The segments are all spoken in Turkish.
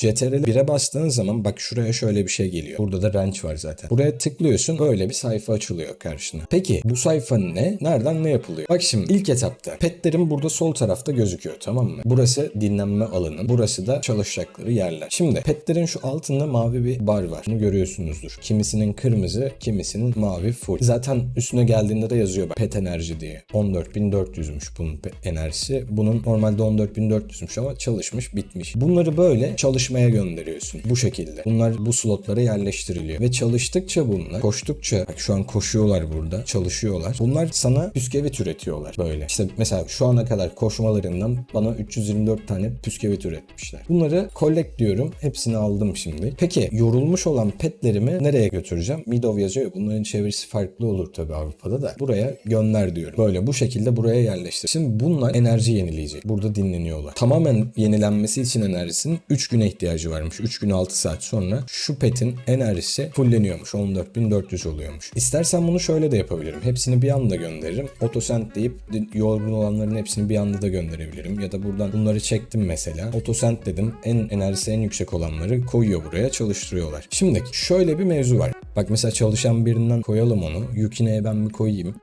CTRL 1'e bastığın zaman bak şuraya şöyle bir şey geliyor. Burada da wrench var zaten. Buraya tıklıyorsun böyle bir sayfa açılıyor karşına. Peki bu sayfa ne? Nereden ne yapılıyor? Bak şimdi ilk etapta petlerim burada sol tarafta gözüküyor tamam mı? Burası dinlenme alanı. Burası da çalışacakları yerler. Şimdi petlerin şu altında mavi bir bar var. Bunu görüyorsunuzdur. Kimisinin kırmızı, kimisinin mavi full. Zaten üstüne geldiğinde de yazıyor bak pet enerji diye. 14.400'müş bunun enerjisi. Bunun normalde 14.400'müş ama çalışmış bitmiş. Bunları böyle çalışmaya gönderiyorsun. Bu şekilde. Bunlar bu slotlara yerleştiriliyor. Ve çalıştıkça bunlar, koştukça, bak şu an koşuyorlar burada, çalışıyorlar. Bunlar sana püskevit üretiyorlar böyle. İşte mesela şu ana kadar koşmalarından bana 324 tane püskevit üretmişler. Bunları collect diyorum. Hepsini aldım şimdi. Peki yorulmuş olan petlerimi nereye götüreceğim? Midov yazıyor. Bunların çevirisi farklı olur tabii Avrupa'da da. Buraya gönder diyorum. Böyle bu şekilde buraya yerleştir. Şimdi bunlar enerji yenileyecek. Burada dinleniyorlar. Tamamen yenilenmesi için enerjisinin 3 güne varmış. 3 gün 6 saat sonra şu petin enerjisi fulleniyormuş. 14.400 oluyormuş. İstersen bunu şöyle de yapabilirim. Hepsini bir anda gönderirim. Otosend deyip yorgun olanların hepsini bir anda da gönderebilirim. Ya da buradan bunları çektim mesela. Otosend dedim. En enerjisi en yüksek olanları koyuyor buraya çalıştırıyorlar. Şimdi şöyle bir mevzu var. Bak mesela çalışan birinden koyalım onu. Yukine'ye ben bir koyayım.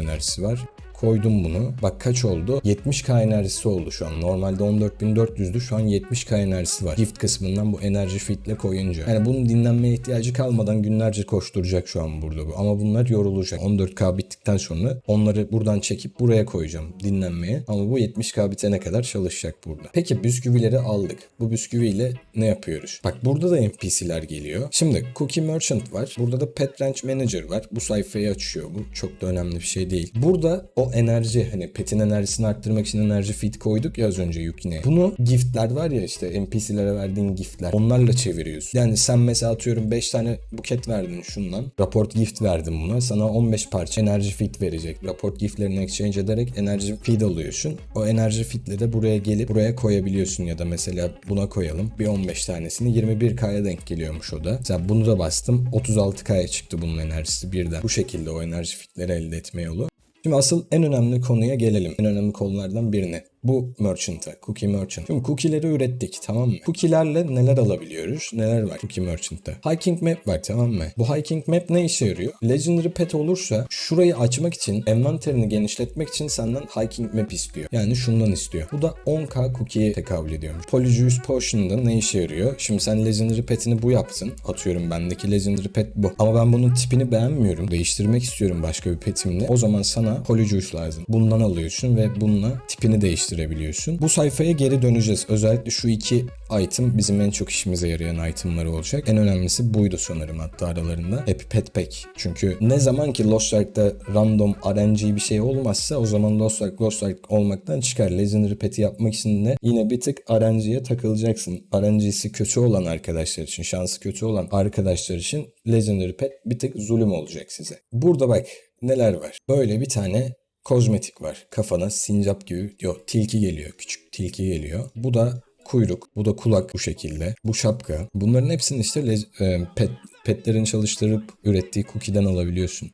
enerjisi var. Koydum bunu. Bak kaç oldu? 70k enerjisi oldu şu an. Normalde 14.400'dü. Şu an 70k enerjisi var. Gift kısmından bu enerji fitle koyunca. Yani bunun dinlenmeye ihtiyacı kalmadan günlerce koşturacak şu an burada bu. Ama bunlar yorulacak. 14k bittikten sonra onları buradan çekip buraya koyacağım dinlenmeye. Ama bu 70k bitene kadar çalışacak burada. Peki bisküvileri aldık. Bu bisküviyle ne yapıyoruz? Bak burada da NPC'ler geliyor. Şimdi Cookie Merchant var. Burada da Pet Ranch Manager var. Bu sayfayı açıyor. Bu çok da önemli bir şey değil. Burada o enerji hani petin enerjisini arttırmak için enerji feed koyduk ya az önce Yukine'ye. Bunu giftler var ya işte NPC'lere verdiğin giftler. Onlarla çeviriyorsun. Yani sen mesela atıyorum 5 tane buket verdin şundan. Raport gift verdin buna. Sana 15 parça enerji feed verecek. Raport giftlerini exchange ederek enerji feed alıyorsun. O enerji feed'le de buraya gelip buraya koyabiliyorsun ya da mesela buna koyalım. Bir 15 tanesini 21K'ya denk geliyormuş o da. Mesela bunu da bastım. 36K'ya çıktı bunun enerjisi birden. Bu şekilde o enerji feed'leri elde etme yolu. Şimdi asıl en önemli konuya gelelim. En önemli konulardan birine. Bu merchant'a, cookie merchant. Şimdi cookie'leri ürettik tamam mı? Cookie'lerle neler alabiliyoruz? Neler var cookie merchant'ta? Hiking map var tamam mı? Bu hiking map ne işe yarıyor? Legendary pet olursa şurayı açmak için, envanterini genişletmek için senden hiking map istiyor. Yani şundan istiyor. Bu da 10k cookie'ye tekabül ediyormuş. Polyjuice Potion'da ne işe yarıyor? Şimdi sen Legendary petini bu yaptın. Atıyorum bendeki Legendary pet bu. Ama ben bunun tipini beğenmiyorum. Değiştirmek istiyorum başka bir petimle. O zaman sana Polyjuice lazım. Bundan alıyorsun ve bununla tipini değiştirebiliyorsun. Bu sayfaya geri döneceğiz. Özellikle şu iki item bizim en çok işimize yarayan itemları olacak. En önemlisi buydu sanırım hatta aralarında. Happy Pet Pack. Çünkü ne zaman ki Lost Ark'ta random RNG bir şey olmazsa o zaman Lost Ark Lost Ark olmaktan çıkar. Legendary Pet'i yapmak için de yine bir tık RNG'ye takılacaksın. RNG'si kötü olan arkadaşlar için, şansı kötü olan arkadaşlar için Legendary Pet bir tık zulüm olacak size. Burada bak neler var. Böyle bir tane kozmetik var. Kafana sincap gibi yok tilki geliyor. Küçük tilki geliyor. Bu da kuyruk. Bu da kulak bu şekilde. Bu şapka. Bunların hepsini işte e, pet, petlerin çalıştırıp ürettiği cookie'den alabiliyorsun.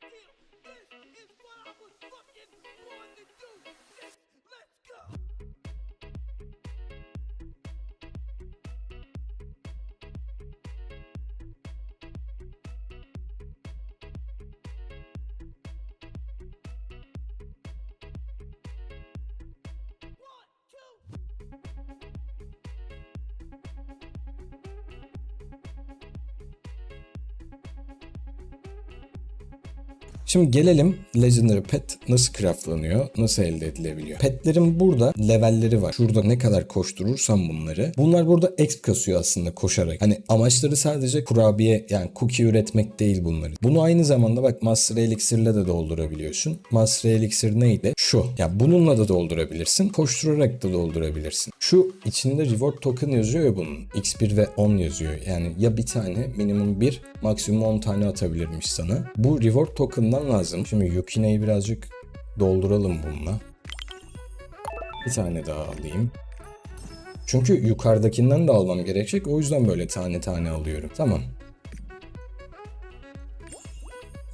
Şimdi gelelim Legendary Pet nasıl craftlanıyor, nasıl elde edilebiliyor. Petlerin burada levelleri var. Şurada ne kadar koşturursan bunları. Bunlar burada exp kasıyor aslında koşarak. Hani amaçları sadece kurabiye yani cookie üretmek değil bunları. Bunu aynı zamanda bak Master Elixir'le de doldurabiliyorsun. Master Elixir neydi? Şu. Ya bununla da doldurabilirsin. Koşturarak da doldurabilirsin. Şu içinde reward token yazıyor ya bunun. X1 ve 10 yazıyor. Yani ya bir tane minimum 1 maksimum 10 tane atabilirmiş sana. Bu reward token'dan lazım. Şimdi Yukine'yi birazcık dolduralım bununla. Bir tane daha alayım. Çünkü yukarıdakinden de almam gerekecek. O yüzden böyle tane tane alıyorum. Tamam.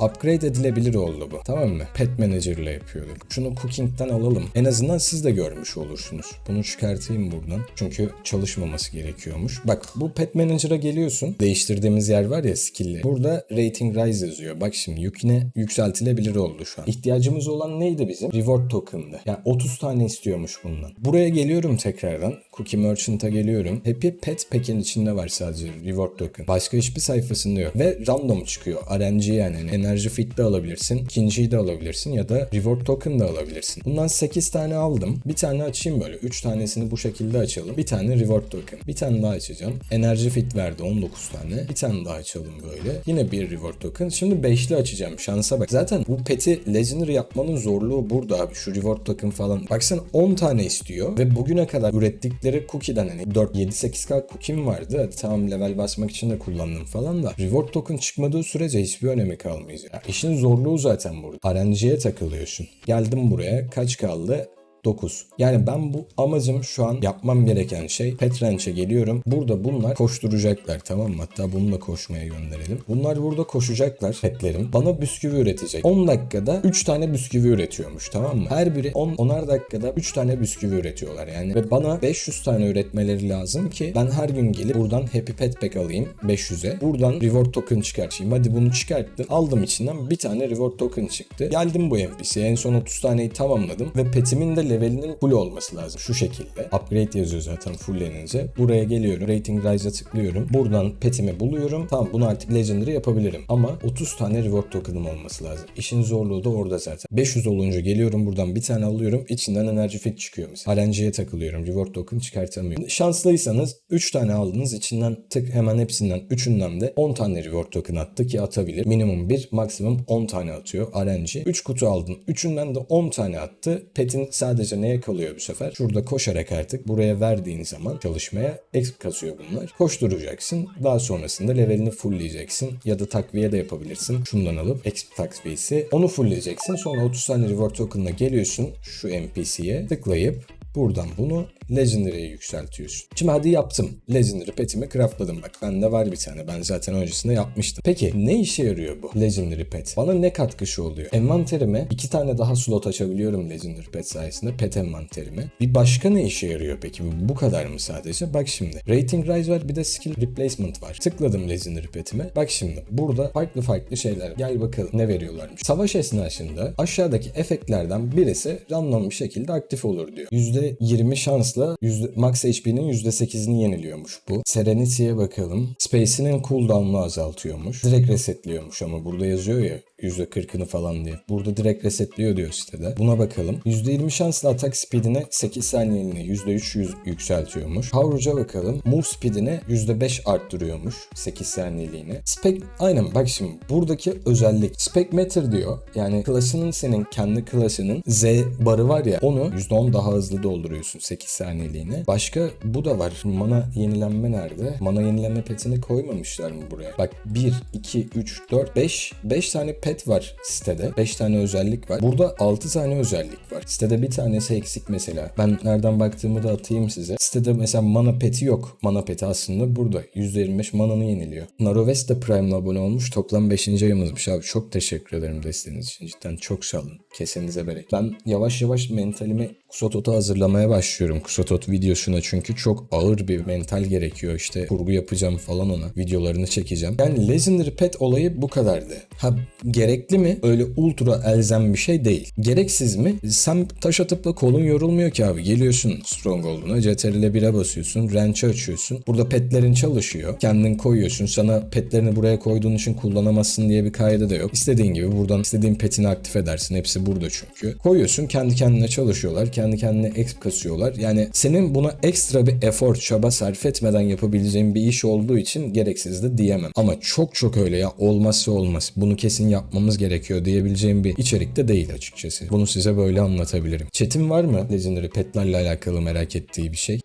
Upgrade edilebilir oldu bu. Tamam mı? Pet Manager ile yapıyorduk. Şunu Cooking'den alalım. En azından siz de görmüş olursunuz. Bunu çıkartayım buradan. Çünkü çalışmaması gerekiyormuş. Bak bu Pet Manager'a geliyorsun. Değiştirdiğimiz yer var ya skill'li. Burada Rating Rise yazıyor. Bak şimdi yüküne yükseltilebilir oldu şu an. İhtiyacımız olan neydi bizim? Reward Token'dı. Yani 30 tane istiyormuş bundan. Buraya geliyorum tekrardan. Cookie Merchant'a geliyorum. Happy Pet Pack'in içinde var sadece Reward Token. Başka hiçbir sayfasında yok. Ve random çıkıyor. RNG yani. yani enerji fit de alabilirsin. ikinciyi de alabilirsin ya da Reward Token da alabilirsin. Bundan 8 tane aldım. Bir tane açayım böyle. 3 tanesini bu şekilde açalım. Bir tane Reward Token. Bir tane daha açacağım. Enerji fit verdi 19 tane. Bir tane daha açalım böyle. Yine bir Reward Token. Şimdi 5'li açacağım. Şansa bak. Zaten bu pet'i Legendary yapmanın zorluğu burada abi. Şu Reward Token falan. Baksana 10 tane istiyor ve bugüne kadar ürettikleri cookie'den hani 4 7 8k cookie'm vardı. Hadi tamam level basmak için de kullandım falan da Reward Token çıkmadığı sürece hiçbir önemi kalmayacak. Ya işin zorluğu zaten burada. RNG'ye takılıyorsun. Geldim buraya. Kaç kaldı? 9. Yani ben bu amacım şu an yapmam gereken şey Petrenç'e geliyorum. Burada bunlar koşturacaklar tamam mı? Hatta bunu da koşmaya gönderelim. Bunlar burada koşacaklar petlerim. Bana bisküvi üretecek. 10 dakikada 3 tane bisküvi üretiyormuş tamam mı? Her biri 10 10'ar dakikada 3 tane bisküvi üretiyorlar yani. Ve bana 500 tane üretmeleri lazım ki ben her gün gelip buradan Happy Pet Pack alayım 500'e. Buradan Reward Token çıkartayım. Hadi bunu çıkarttım. Aldım içinden bir tane Reward Token çıktı. Geldim bu NPC'ye en son 30 taneyi tamamladım ve petimin de levelinin full olması lazım. Şu şekilde. Upgrade yazıyor zaten fulllenince. Buraya geliyorum. Rating Rise'a tıklıyorum. Buradan petimi buluyorum. Tamam bunu artık Legendary yapabilirim. Ama 30 tane reward token'ım olması lazım. İşin zorluğu da orada zaten. 500 olunca geliyorum buradan bir tane alıyorum. İçinden enerji fit çıkıyor mesela. RNG'ye takılıyorum. Reward token çıkartamıyorum. Şanslıysanız 3 tane aldınız. içinden tık hemen hepsinden 3'ünden de 10 tane reward token attı ki atabilir. Minimum 1, maksimum 10 tane atıyor RNG. 3 kutu aldın. 3'ünden de 10 tane attı. Pet'in sadece neye kalıyor bu sefer? Şurada koşarak artık buraya verdiğin zaman çalışmaya exp kasıyor bunlar. Koşturacaksın. Daha sonrasında levelini fullleyeceksin. Ya da takviye de yapabilirsin. Şundan alıp exp takviyesi. Onu fullleyeceksin. Sonra 30 tane reward token'la geliyorsun şu NPC'ye tıklayıp Buradan bunu Legendary'e yükseltiyorsun. Şimdi hadi yaptım. Legendary petimi craftladım. Bak bende var bir tane. Ben zaten öncesinde yapmıştım. Peki ne işe yarıyor bu Legendary pet? Bana ne katkısı oluyor? Envanterime iki tane daha slot açabiliyorum Legendary pet sayesinde. Pet envanterime. Bir başka ne işe yarıyor peki? Bu, bu kadar mı sadece? Bak şimdi. Rating Rise var bir de Skill Replacement var. Tıkladım Legendary petime. Bak şimdi. Burada farklı farklı şeyler. Gel bakalım ne veriyorlarmış. Savaş esnasında aşağıdaki efektlerden birisi random bir şekilde aktif olur diyor. %20 şansla yüzde, max HP'nin %8'ini yeniliyormuş bu. Serenity'ye bakalım. Space'inin cooldown'unu azaltıyormuş. Direkt resetliyormuş ama burada yazıyor ya %40'ını falan diye. Burada direkt resetliyor diyor sitede. Buna bakalım. %20 şansla atak speedine 8 saniyeliğine %3 yüz yükseltiyormuş. Coverage'a bakalım. Move speedine %5 arttırıyormuş 8 saniyeliğine. Spec aynen bak şimdi buradaki özellik. Spec matter diyor. Yani klasının senin kendi klasının Z barı var ya onu %10 daha hızlı dolduruyorsun 8 saniyeliğine. Başka bu da var. Mana yenilenme nerede? Mana yenileme petini koymamışlar mı buraya? Bak 1, 2, 3, 4, 5. 5 tane pet var sitede. 5 tane özellik var. Burada 6 tane özellik var. Sitede bir tanesi eksik mesela. Ben nereden baktığımı da atayım size. Sitede mesela mana peti yok. Mana peti aslında burada. %25 mananı yeniliyor. Naroves de Prime'la abone olmuş. Toplam 5. ayımızmış abi. Çok teşekkür ederim desteğiniz için. Cidden çok sağ olun. Kesenize berek. Ben yavaş yavaş mentalimi Kusotot'a hazırlamaya başlıyorum. Kusotot videosuna çünkü çok ağır bir mental gerekiyor. İşte kurgu yapacağım falan ona. Videolarını çekeceğim. Yani Legendary Pet olayı bu kadardı. Ha gerekli mi? Öyle ultra elzem bir şey değil. Gereksiz mi? Sen taş atıp da kolun yorulmuyor ki abi. Geliyorsun Stronghold'una. CTRL 1'e basıyorsun. Ranch'ı açıyorsun. Burada petlerin çalışıyor. Kendin koyuyorsun. Sana petlerini buraya koyduğun için kullanamazsın diye bir kaydı da yok. İstediğin gibi buradan istediğin petini aktif edersin. Hepsi burada çünkü. Koyuyorsun kendi kendine çalışıyorlar. Kendi kendine exp kasıyorlar. Yani senin buna ekstra bir efor, çaba sarf etmeden yapabileceğin bir iş olduğu için gereksiz de diyemem. Ama çok çok öyle ya olmazsa olmaz. Bunu kesin yapmamız gerekiyor diyebileceğim bir içerikte değil açıkçası. Bunu size böyle anlatabilirim. Chat'in var mı Legendary petlerle alakalı merak ettiği bir şey?